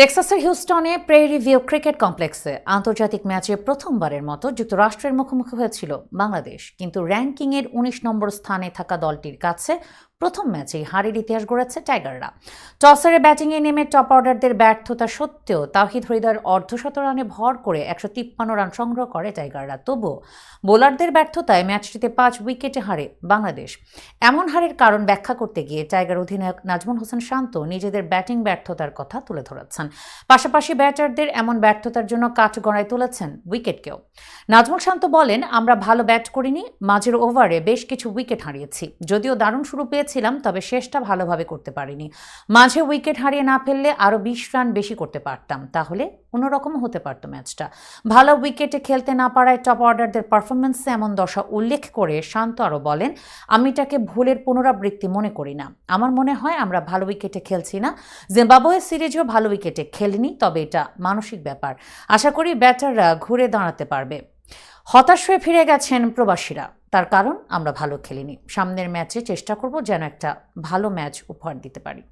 টেক্সাসের হিউস্টনে prairie cricket কমপ্লেক্সে আন্তর্জাতিক ম্যাচে প্রথমবারের মতো যুক্তরাষ্ট্রের মুখোমুখি হয়েছিল বাংলাদেশ। কিন্তু র্যাঙ্কিংয়ের উনিশ নম্বর স্থানে থাকা দলটির কাছে প্রথম ম্যাচেই হারের ইতিহাস গড়েছে টাইগাররা। টসের ব্যাটিংয়ে নেমে টপ অর্ডারদের ব্যর্থতা সত্ত্বেও তাহিদ হৃদয়ের অর্ধশত রানে ভর করে একশো তিপ্পান্ন রান সংগ্রহ করে টাইগাররা। তবুও বোলারদের ব্যর্থতায় ম্যাচটিতে পাঁচ উইকেটে হারে বাংলাদেশ। এমন হারের কারণ ব্যাখ্যা করতে গিয়ে টাইগার অধিনায়ক নাজমুল হোসেন শান্ত নিজেদের ব্যাটিং ব্যর্থতার কথা তুলে ধরেছেন। পাশাপাশি ব্যাটারদের এমন ব্যর্থতার জন্য কাঠ গড়ায় তুলেছেন উইকেটকেও। নাজমুল শান্ত বলেন, আমরা ভালো ব্যাট করিনি, মাঝের ওভারে বেশ কিছু উইকেট হারিয়েছি। যদিও দারুণ শুরু পেয়েছিলাম তবে শেষটা ভালোভাবে করতে পারিনি। মাঝে উইকেট হারিয়ে না ফেললে আরও বিশ রান বেশি করতে পারতাম। তাহলে অন্যরকম হতে পারতো ম্যাচটা। ভালো উইকেটে খেলতে না পারায় টপ অর্ডারদের পারফরমেন্সে এমন দশা উল্লেখ করে শান্ত আরও বলেন, আমি এটাকে ভুলের পুনরাবৃত্তি মনে করি না। আমার মনে হয় আমরা ভালো উইকেটে খেলছি না। জিম্বাবুয়ে সিরিজও ভালো উইকেটে খেলিনি, তবে এটা মানসিক ব্যাপার। আশা করি ব্যাটাররা ঘুরে দাঁড়াতে পারবে। হতাশ হয়ে ফিরে গেছেন প্রবাসীরা। তার কারণ আমরা ভালো খেলিনি। সামনের ম্যাচে চেষ্টা করব যেন একটা ভালো ম্যাচ উপহার দিতে পারি।